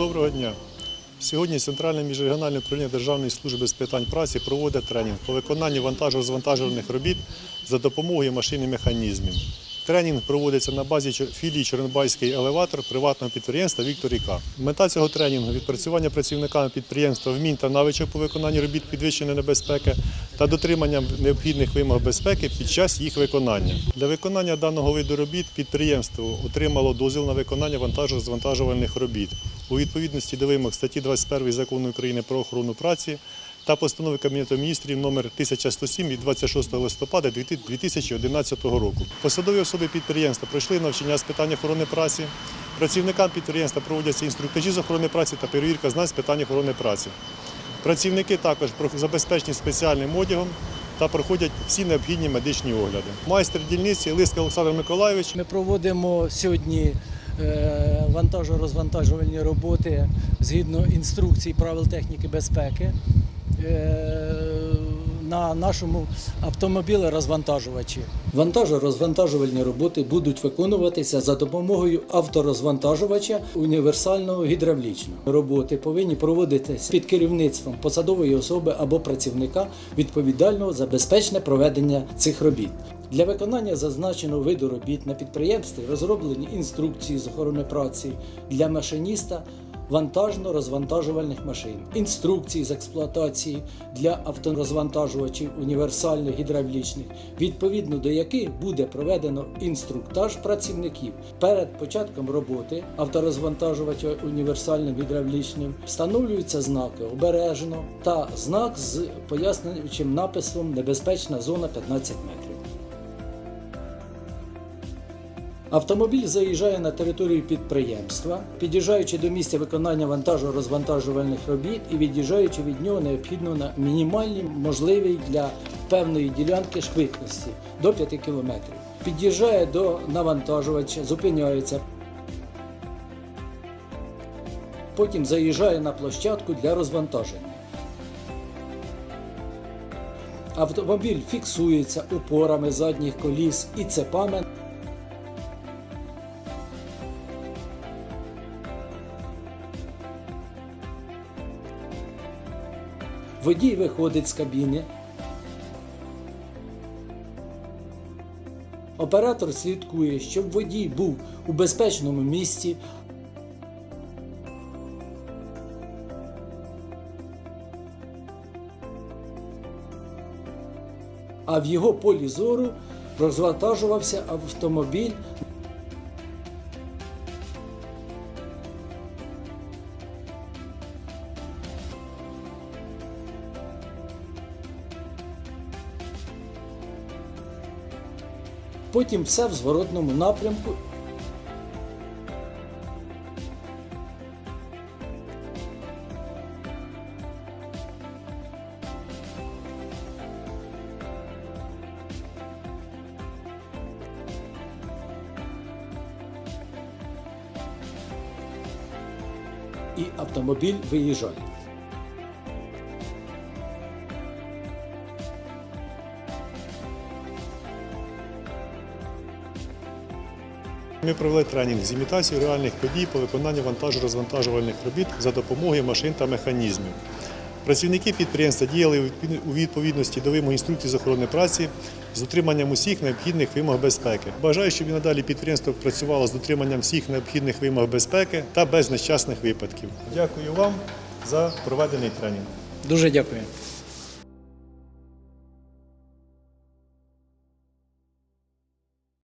Доброго дня. Сьогодні Центральне міжрегіональне управління Державної служби з питань праці проводить тренінг по виконанню вантажно-розвантажувальних робіт за допомогою машин і механізмів. Тренінг проводиться на базі філії Чорнобайський елеватор приватного підприємства Вікторіка. Мета цього тренінгу відпрацювання працівниками підприємства вмінь та навичок по виконанню робіт підвищеної небезпеки та дотримання необхідних вимог безпеки під час їх виконання. Для виконання даного виду робіт підприємство отримало дозвіл на виконання вантажно-розвантажувальних робіт у відповідності до вимог статті 21 закону України про охорону праці та постанови Кабінету міністрів номер 1107 від 26 листопада 2011 року. Посадові особи підприємства пройшли навчання з питань охорони праці. Працівникам підприємства проводяться інструктажі з охорони праці та перевірка знань з питань охорони праці. Працівники також забезпечені спеціальним одягом та проходять всі необхідні медичні огляди. Майстер дільниці Лиска Олександр Миколайович Ми проводимо сьогодні вантажо-розвантажувальні роботи згідно інструкцій правил техніки безпеки. Е, на нашому автомобілі-розвантажувачі. Вантажо-розвантажувальні роботи будуть виконуватися за допомогою авторозвантажувача універсального гідравлічного. Роботи повинні проводитися під керівництвом посадової особи або працівника відповідального за безпечне проведення цих робіт. Для виконання зазначеного виду робіт на підприємстві розроблені інструкції з охорони праці для машиніста вантажно-розвантажувальних машин, інструкції з експлуатації для авторозвантажувачів універсальних гідравлічних, відповідно до яких буде проведено інструктаж працівників перед початком роботи авторозвантажувача універсальним гідравлічним встановлюються знаки обережно та знак з пояснюючим написом Небезпечна зона 15 метрів. Автомобіль заїжджає на територію підприємства, під'їжджаючи до місця виконання вантажо-розвантажувальних робіт і від'їжджаючи від нього необхідно на мінімальній можливій для певної ділянки швидкості до 5 км. Під'їжджає до навантажувача, зупиняється. Потім заїжджає на площадку для розвантаження. Автомобіль фіксується опорами задніх коліс і цепами. Водій виходить з кабіни. Оператор слідкує, щоб водій був у безпечному місці. А в його полі зору розвантажувався автомобіль потім все в зворотному напрямку. І автомобіль виїжджає. Ми провели тренінг з імітацією реальних подій по виконанню вантажо-розвантажувальних робіт за допомогою машин та механізмів. Працівники підприємства діяли у відповідності до вимог інструкцій з охорони праці з дотриманням усіх необхідних вимог безпеки. Бажаю, щоб і надалі підприємство працювало з дотриманням всіх необхідних вимог безпеки та без нещасних випадків. Дякую вам за проведений тренінг. Дуже дякую.